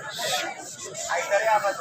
ऐका रे आवाज.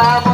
tá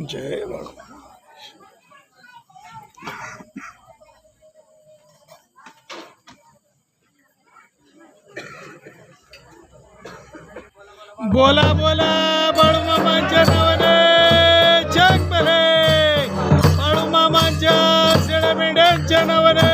जय भगवान. बोला बोला बाळूमामांच्या नावाने जग बरे बाळूमामांच्या शेळ्या मेंढ्यांच्या नावाने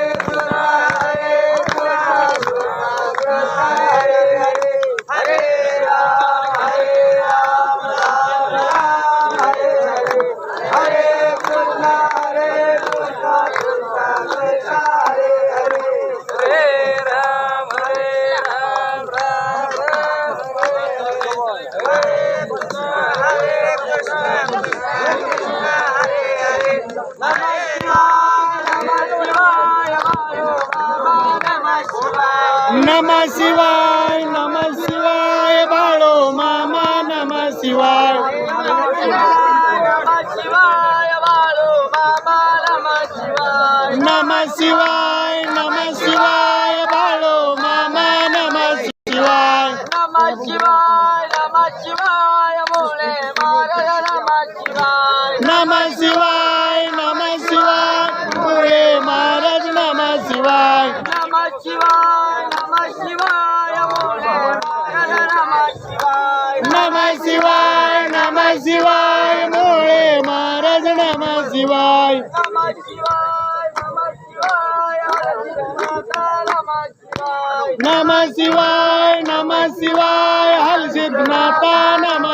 शिवाय नम शिवाय मुळे महाराज नम शिवाय नम शिवाय नम शिवाय हरसिद्धनाथा नम नम शिवाय नम शिवाय नम शिवाय नम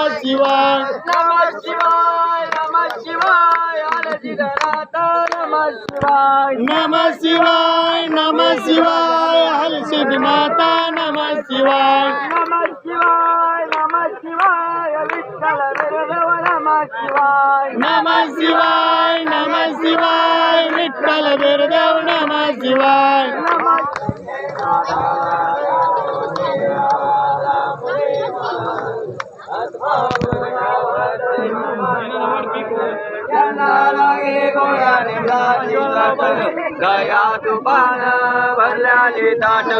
शिवाय नम शिवाय हरसिद्धनाथा नम नम शिवाय नम शिवाय हलसिद्धनाथा नम शिवाय नम शिवाय नम शिवाय विठ्ठल बिरदेव नम शिवाय नम शिवाय नम शिवाय विठ्ठल बिरदेव नम शिवाय नम गया तुफान भरल्याने ताट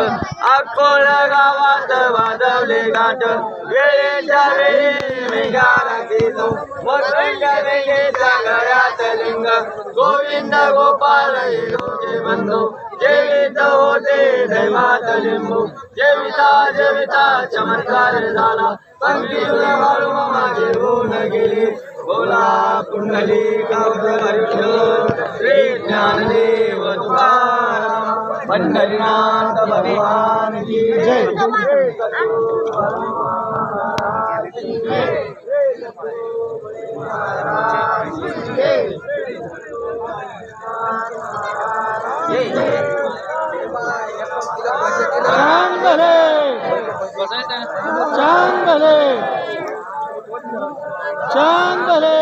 अकोला गावात वाजवले गाठ. वेळेच्या वेळी मेघाला गेलो मोठ्या वेळेच्या गळ्यात लिंग. गोविंद गोपाल हे बंधू. जेवित होते दैवात लिंबू. जेविता जेविता चमत्कार झाला. पंक्ती वाळू माझे होऊन गेली. बोला कुंडली श्री ज्ञानदेव तुकाराम पंढरीनाथ भगवान की जय चांगले चांगले चांगले